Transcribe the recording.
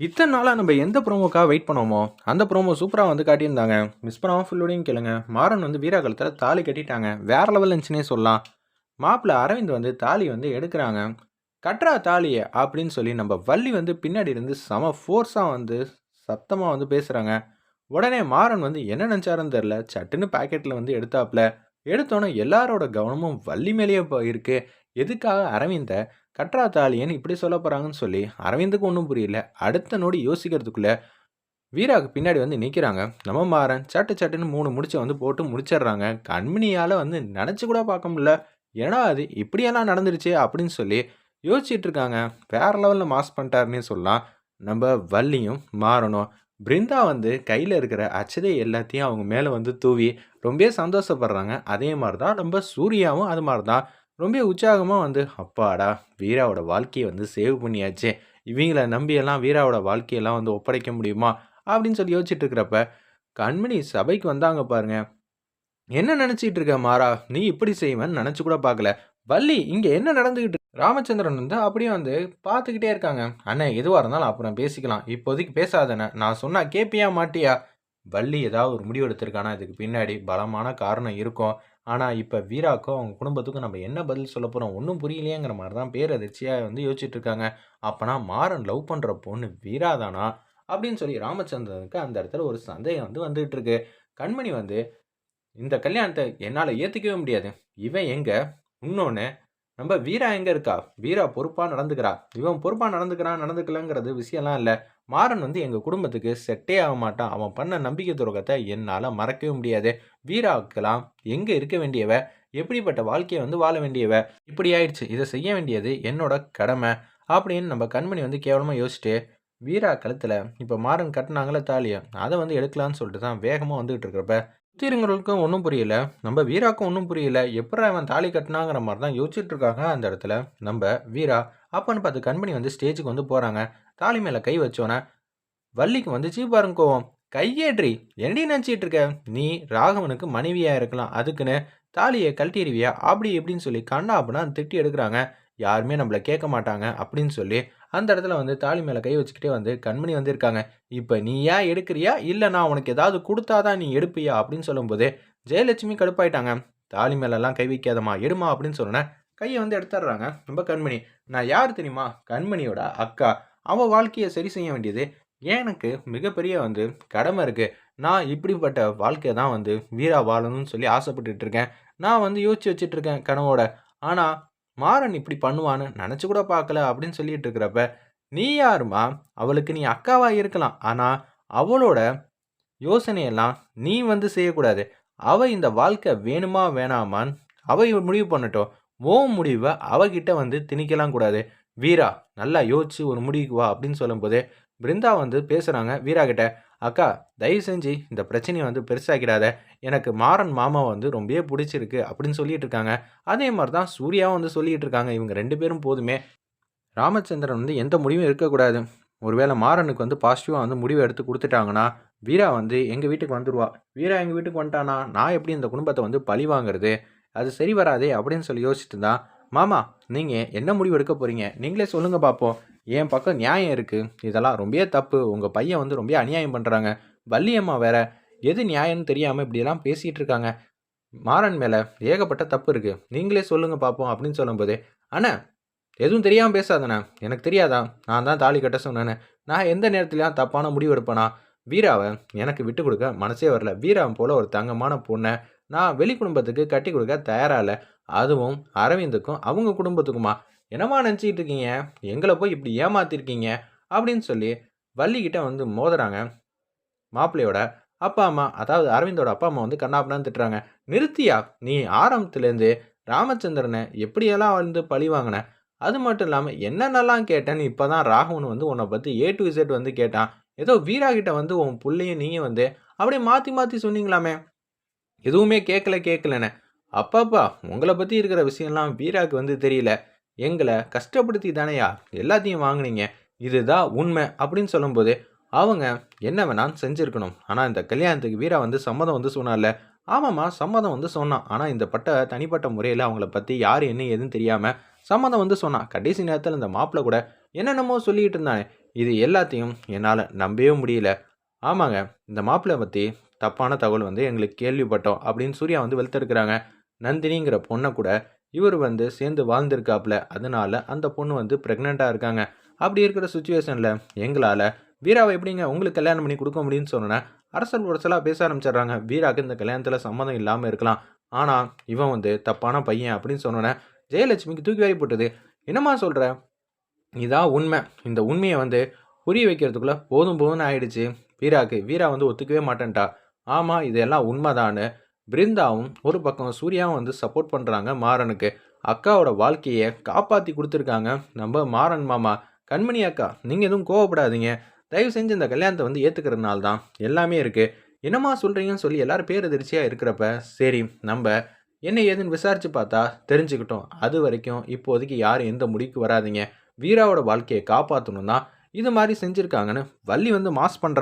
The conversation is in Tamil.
இத்தனை நாளாக நம்ம எந்த ப்ரோமோக்காக வெயிட் பண்ணோமோ அந்த ப்ரோமோ சூப்பராக வந்து காட்டியிருந்தாங்க. மிஸ் பண்ணாமல் ஃபுல்லோடையும் கேளுங்க. மாறன் வந்து வீராகலத்தில் தாலி கட்டிட்டாங்க. வேற லெவல் இருந்துச்சுன்னே சொல்லலாம். மாப்பிள்ள அரவிந்த் வந்து தாலி வந்து எடுக்கிறாங்க. கட்டுறா தாலியை அப்படின்னு சொல்லி நம்ம வள்ளி வந்து பின்னாடி இருந்து செம ஃபோர்ஸாக வந்து சத்தமாக வந்து பேசுகிறாங்க உடனே மாறன் வந்து என்ன நினச்சாருன்னு தெரில சட்டுன்னு பாக்கெட்டில் வந்து எடுத்தாப்புல. எடுத்தோன்னே எல்லாரோட கவனமும் வள்ளி மேலேயே இப்போ இருக்கு. எதுக்காக அரவிந்த கட்ரா இப்படி சொல்ல போகிறாங்கன்னு சொல்லி அரவிந்துக்கு ஒன்றும் புரியல. அடுத்த நொடி யோசிக்கிறதுக்குள்ள வீராவுக்கு பின்னாடி வந்து நிற்கிறாங்க நம்ம மாறன் சட்டு சட்டுன்னு மூணு முடிச்ச வந்து போட்டு முடிச்சிடுறாங்க. கண்மணியால் வந்து நினச்சி கூட பார்க்க முடியல. ஏன்னா அது இப்படியெல்லாம் நடந்துருச்சு அப்படின்னு சொல்லி யோசிச்சுட்டு இருக்காங்க. வேற லெவலில் மாஸ் பண்ணிட்டாருன்னே சொல்லலாம். நம்ம வள்ளியும் மாறணும் பிருந்தா வந்து கையில் இருக்கிற அச்சதை எல்லாத்தையும் அவங்க மேலே வந்து தூவி ரொம்ப சந்தோஷப்படுறாங்க. அதே மாதிரி தான் நம்ம சூர்யாவும் அது மாதிரி தான் ரொம்ப உற்சாகமாக வந்து அப்பாடா வீராவோட வாழ்க்கையை வந்து சேவ் பண்ணியாச்சு. இவங்கள நம்பியெல்லாம் வீராவோட வாழ்க்கையெல்லாம் வந்து ஒப்படைக்க முடியுமா? அப்படின்னு சொல்லி யோசிச்சுட்டு இருக்கிறப்ப கண்மணி சபைக்கு வந்தாங்க பாருங்க. என்ன நினச்சிட்டு இருக்க மாறா? நீ இப்படி செய்வேன்னு நினச்சி கூட பார்க்கல. வள்ளி இங்கே என்ன நடந்துக்கிட்டு ராமச்சந்திரன் வந்து அப்படியே வந்து பார்த்துக்கிட்டே இருக்காங்க. அண்ணே எதுவாக இருந்தாலும் அப்புறம் பேசிக்கலாம். இப்போதைக்கு பேசாதண்ணே. நான் சொன்னா கேப்பியா மாட்டியா? வள்ளி ஏதாவது ஒரு முடிவு எடுத்திருக்கானா? இதுக்கு பின்னாடி பலமான காரணம் இருக்கும். ஆனால் இப்போ வீராக்கும் அவங்க குடும்பத்துக்கும் நம்ம என்ன பதில் சொல்ல போகிறோம் ஒன்றும் புரியலையேங்கிற மாதிரி தான் பேரதிர்ச்சியாக வந்து யோசிச்சுட்டு இருக்காங்க. அப்போனா மாறன் லவ் பண்ணுற பொண்ணு வீரா தானா அப்படின்னு சொல்லி ராமச்சந்திரனுக்கு அந்த இடத்துல ஒரு சந்தேகம் வந்து வந்துகிட்டு இருக்கு. கண்மணி வந்து இந்த கல்யாணத்தை என்னால் ஏற்றுக்கவே முடியாது. இவன் எங்கே? இன்னொன்று நம்ம வீரா எங்கே இருக்கா? வீரா பொறுப்பாக நடந்துக்கிறா. இவன் பொறுப்பாக நடந்துக்கிறான் நடந்துக்கலங்கிறது விஷயம்லாம் இல்லை. மாறன் வந்து எங்கள் குடும்பத்துக்கு செட்டே ஆக மாட்டான். அவன் பண்ண நம்பிக்கை துரோகத்தை என்னால் மறக்கவே முடியாது. வீராவுக்கெல்லாம் எங்கே இருக்க வேண்டியவ? எப்படிப்பட்ட வாழ்க்கையை வந்து வாழ வேண்டியவ? இப்படி ஆயிடுச்சு. இதை செய்ய வேண்டியது என்னோட கடமை. அப்படின்னு நம்ம கண்மணி வந்து கேவலமாக யோசிச்சுட்டு வீரா கழுத்தில் இப்போ மாறன் கட்டினாங்களே தாலியை அதை வந்து எடுக்கலான்னு சொல்லிட்டு தான் வேகமாக வந்துகிட்டு இருக்கிறப்ப சுத்திருங்களுக்கும் ஒன்றும் புரியல. நம்ம வீராக்கும் ஒன்றும் புரியல. எப்படா அவன் தாலி கட்டினாங்கிற மாதிரி தான் யோசிச்சுட்டு இருக்காங்க அந்த இடத்துல. நம்ம வீரா அப்பன்னு பார்த்து கண்மணி வந்து ஸ்டேஜுக்கு வந்து போகிறாங்க தாலி மேலே கை வச்சோன்னே வள்ளிக்கு வந்துச்சு பாருங்க. கோவம் கையேற்றி என்னடி நினச்சிட்டு இருக்க? நீ ராகவனுக்கு மனைவியாக இருக்கலாம். அதுக்குன்னு தாலியை கழட்டிடுவியா அப்படி இப்படின்னு சொல்லி கண்ணா அப்படின்னா திட்டி எடுக்கிறாங்க. யாருமே நம்மளை கேட்க மாட்டாங்க அப்படின்னு சொல்லி அந்த இடத்துல வந்து தாலி மேலே கை வச்சுக்கிட்டே வந்து கண்மணி வந்திருக்காங்க இப்போ நீ ஏன் எடுக்கிறியா? இல்லை நான் உனக்கு ஏதாவது கொடுத்தாதான் நீ எடுப்பியா? அப்படின்னு சொல்லும்போது ஜெயலட்சுமி கடுப்பாயிட்டாங்க. தாலி மேலெல்லாம் கை வைக்காதம்மா எடுமா? அப்படின்னு சொன்னேன் கையை வந்து எடுத்துடுறாங்க நம்ம கண்மணி நான் யார் தெரியுமா? கண்மணியோட அக்கா. அவள் வாழ்க்கையை சரி செய்ய வேண்டியது எனக்கு மிகப்பெரிய வந்து கடமை இருக்குது நான் இப்படிப்பட்ட வாழ்க்கையை தான் வந்து வீரா வாழணும்னு சொல்லி ஆசைப்பட்டுட்டு இருக்கேன். நான் வந்து யோசிச்சு வச்சுட்டு இருக்கேன் கனவோட. ஆனால் மாறன் இப்படி பண்ணுவான்னு நினச்சி கூட பார்க்கல அப்படின்னு சொல்லிட்டு இருக்கிறப்ப நீ யாருமா? அவளுக்கு நீ அக்காவாக இருக்கலாம். ஆனால் அவளோட யோசனையெல்லாம் நீ வந்து செய்யக்கூடாது. அவள் இந்த வாழ்க்கை வேணுமா வேணாமான்னு அவ முடிவு பண்ணட்டும். ஓ முடிவை அவகிட்ட வந்து திணிக்கலாம் கூடாது. வீரா நல்லா யோசிச்சு ஒரு முடிவுக்கு வா அப்படின்னு சொல்லும்போது பிருந்தா வந்து பேசுகிறாங்க வீரா கிட்ட அக்கா தயவு செஞ்சு இந்த பிரச்சனையை வந்து பெருசாக்கிடாத. எனக்கு மாறன் மாமா வந்து ரொம்பவே பிடிச்சிருக்கு அப்படின்னு சொல்லிட்டு இருக்காங்க. அதே மாதிரி தான் சூர்யாவும் வந்து சொல்லிட்டு இருக்காங்க. இவங்க ரெண்டு பேரும் போதுமே. ராமச்சந்திரன் வந்து எந்த முடிவும் இருக்கக்கூடாது ஒருவேளை மாறனுக்கு வந்து பாசிட்டிவாக வந்து முடிவு எடுத்து கொடுத்துட்டாங்கன்னா வீரா வந்து எங்கள் வீட்டுக்கு வந்துடுவா வீரா எங்கள் வீட்டுக்கு வந்துட்டானா? நான் எப்படி இந்த குடும்பத்தை வந்து பழி வாங்குறது? அது சரி வராதே அப்படின்னு சொல்லி யோசிச்சுட்டு தான் மாமா நீங்கள் என்ன முடிவு எடுக்க போகிறீங்க நீங்களே சொல்லுங்கள் பார்ப்போம் என் பக்கம் நியாயம் இருக்குது இதெல்லாம் ரொம்பவே தப்பு. உங்கள் பையன் வந்து ரொம்ப அநியாயம் பண்ணுறாங்க வள்ளியம்மா வேற எது நியாயம்னு தெரியாமல் இப்படியெல்லாம் பேசிகிட்டு இருக்காங்க? மாறன் மேலே ஏகப்பட்ட தப்பு இருக்குது நீங்களே சொல்லுங்கள் பார்ப்போம் அப்படின்னு சொல்லும்போது அண்ணா எதுவும் தெரியாமல் பேசாதண்ணே. எனக்கு தெரியாதா? நான் தான் தாலி கட்ட சொன்னேன்னு. நான் எந்த நேரத்துலையும் தப்பான முடிவு எடுப்பேனா? வீராவை எனக்கு விட்டு கொடுக்க மனசே வரல. வீராவை போல் ஒரு தங்கமான பொண்ணை நான் வெளி குடும்பத்துக்கு கட்டி கொடுக்க தயாராக இல்லை. அதுவும் அரவிந்துக்கும் அவங்க குடும்பத்துக்குமா? என்னம்மா நினச்சிக்கிட்டு இருக்கீங்க எங்களை போய் இப்படி ஏமாத்திருக்கீங்க? அப்படின்னு சொல்லி வள்ளிக்கிட்ட வந்து மோதுறாங்க. மாப்பிள்ளையோட அப்பா அம்மா அதாவது அரவிந்தோட அப்பா அம்மா வந்து கண்ணாப்பினான்னு திட்டுறாங்க. நிறுத்தியா? நீ ஆரம்பத்துலேருந்து ராமச்சந்திரனை எப்படியெல்லாம் வந்து பழி வாங்கின? அது மட்டும் இல்லாமல் என்னென்னலாம் கேட்டேன்னு இப்போ தான் ராகவன் வந்து உன்னை பற்றி ஏ டு இசட் வந்து கேட்டான். ஏதோ வீரா கிட்ட வந்து உன் பிள்ளையும் நீங்கள் வந்து அப்படியே மாற்றி மாற்றி சொன்னீங்களாமே. எதுவுமே கேட்கல கேட்கலன்னு அப்பாப்பா உங்களை பற்றி இருக்கிற விஷயம்லாம் வீராக்கு வந்து தெரியல. எங்களை கஷ்டப்படுத்தி தானேயா எல்லாத்தையும் வாங்குனீங்க. இதுதான் உண்மை அப்படின்னு சொல்லும்போது அவங்க என்ன வேணாலும் செஞ்சுருக்கணும். ஆனால் இந்த கல்யாணத்துக்கு வீரா வந்து சம்மதம் வந்து சொன்னால? ஆமாம்மா சம்மதம் வந்து சொன்னான். ஆனால் இந்த பட்ட தனிப்பட்ட முறையில் அவங்கள பற்றி யார் என்ன எதுன்னு தெரியாமல் சம்மதம் வந்து சொன்னான். கடைசி நேரத்தில் இந்த மாப்பிள்ளை கூட என்னென்னமோ சொல்லிக்கிட்டு இருந்தானே. இது எல்லாத்தையும் என்னால் நம்பவே முடியல. ஆமாங்க இந்த மாப்பிள்ளை பற்றி தப்பான தகவல் வந்து எங்களுக்கு கேள்விப்பட்டோம் அப்படின்னு சூர்யா வந்து வெளுத்தெடுக்கிறாங்க. நந்தினிங்கிற பொண்ணை கூட இவர் வந்து சேர்ந்து வாழ்ந்திருக்காப்புல அதனால அந்த பொண்ணு வந்து ப்ரெக்னெண்ட்டாக இருக்காங்க. அப்படி இருக்கிற சுச்சுவேஷனில் எங்களால் வீராவை எப்படிங்க உங்களுக்கு கல்யாணம் பண்ணி கொடுக்க முடியும்னு சொன்னேன் அரசல் உரசலாக பேச ஆரம்பிச்சிடுறாங்க. வீராக்கு இந்த கல்யாணத்தில் சம்மதம் இல்லாமல் இருக்கலாம். ஆனால் இவன் வந்து தப்பான பையன் அப்படின்னு சொன்னோன்னே ஜெயலட்சுமிக்கு தூக்கி வாரி போட்டது என்னம்மா சொல்கிற இதான் உண்மை. இந்த உண்மையை வந்து புரிய வைக்கிறதுக்குள்ளே போதும் போதும்னு ஆயிடுச்சு. வீராக்கு வீரா வந்து ஒத்துக்கவே மாட்டேன்ட்டா. ஆமாம் இதெல்லாம் உண்மைதான்னு பிருந்தாவும் ஒரு பக்கம் சூர்யாவும் வந்து சப்போர்ட் பண்ணுறாங்க மாறனுக்கு. அக்காவோட வாழ்க்கையை காப்பாற்றி கொடுத்துருக்காங்க. நம்ம மாறன் மாமா கண்மணி அக்கா நீங்கள் எதுவும் கோவப்படாதீங்க. தயவு செஞ்சு இந்த கல்யாணத்தை வந்து ஏற்றுக்கிறதுனால தான் எல்லாமே இருக்குது என்னம்மா சொல்கிறீங்கன்னு சொல்லி எல்லோரும் பேரதிர்ச்சியாக இருக்கிறப்ப சரி நம்ம என்ன ஏதுன்னு விசாரித்து பார்த்தா தெரிஞ்சுக்கிட்டோம். அது வரைக்கும் இப்போதைக்கு யாரும் எந்த முடிக்கு வராதீங்க. வீராவோட வாழ்க்கையை காப்பாற்றணும் தான் இது மாதிரி செஞ்சுருக்காங்கன்னு வள்ளி வந்து மாஸ் பண்ணுறாங்க